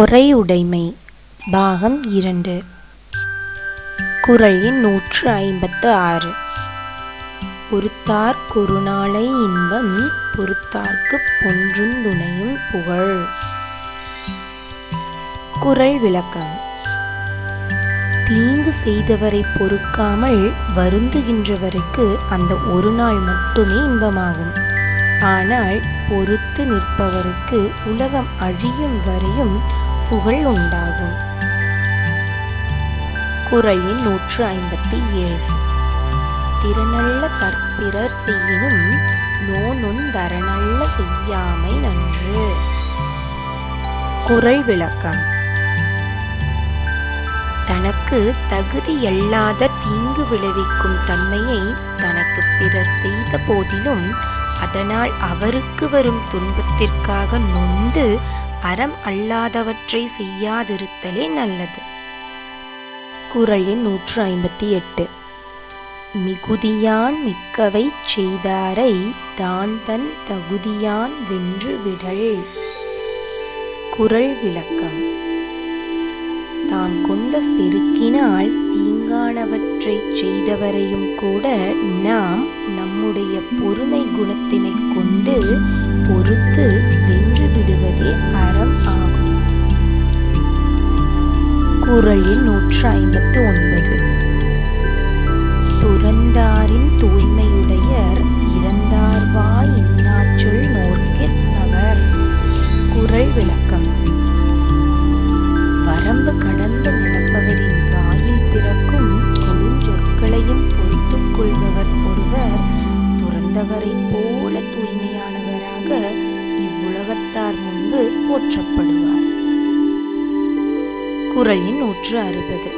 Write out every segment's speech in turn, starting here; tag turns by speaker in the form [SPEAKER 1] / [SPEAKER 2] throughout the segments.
[SPEAKER 1] பொறையுடைமை பாகம் இரண்டு குரலின் நூற்று ஐம்பத்து ஆறு பொறுத்தார் குறுநாளை இன்பம் பொறுத்தார்க்கு துணையும் புகழ் குரல் விளக்கம் தீங்கு செய்தவரை பொறுக்காமல் வருந்துகின்றவருக்கு அந்த ஒரு நாள் மட்டுமே இன்பமாகும் ஆனால் பொறுத்து நிற்பவருக்கு உலகம் அழியும் வரையும் புகழ் உண்டாகும் குரலின் நூற்று ஐம்பத்தி ஏழு திறனல்ல கற்பிறர் செய்யினும் நோனும் தரநல்ல செய்யாமை நன்று குரல் விளக்கம் தனக்கு தகுதியல்லாத தீங்கு விளைவிக்கும் தன்மையை தனக்கு பிறர் செய்த போதிலும் அதனால் அவருக்கு வரும் துன்பத்திற்காக நொந்து அறம் அல்லாதவற்றை செய்யாதிருத்தலே நல்லது குரல் எண் நூற்று ஐம்பத்தி எட்டு மிகுதியான் மிக்கவை செய்தாரை தான் தன் தகுதியான் வென்று விடல் குரல் விளக்கம் தான் கொண்ட செருக்கினால் தீங்கானவற்றை செய்தவரையும் கூட நாம் நம்முடைய பொறுமை குணத்தினை கொண்டு பொறுத்து இடுவதே அறம் ஆகும் குரல் நூற்று ஐம்பத்து ஒன்பது துறந்தாரின் தூய்மையுடையர் இறந்தார்வாய் இன்னாச்சொல் நோக்கிற்பவர் குரல் விளக்கம் வரம்பு கடந்து நடப்பவரின் வாயில் பிறக்கும் கொடுஞ்சொற்களையும் பொறுத்துக் கொள்பவர் ஒருவர் துறந்தவரை போல தூய்மையானவராக உலகத்தார் முன்பு போற்றப்படுவார் குரலின் நூற்று அறுபது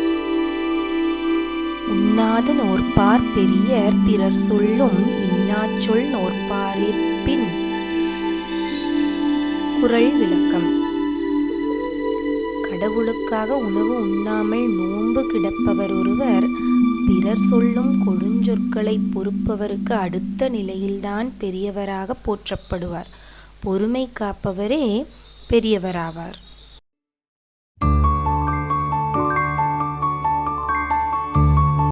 [SPEAKER 1] உண்ணாத நோற்பார் பெரியர் பிறர் சொல்லும் இன்னாச்சொல் நோற்பாரிற்பின் குரல் விளக்கம் கடவுளுக்காக உணவு உண்ணாமல் நோன்பு கிடப்பவர் ஒருவர் பிறர் சொல்லும் கொடுஞ்சொற்களை பொறுப்பவருக்கு அடுத்த நிலையில்தான் பெரியவராக போற்றப்படுவார் பொறுமை காப்பவரே பெரியவராவார்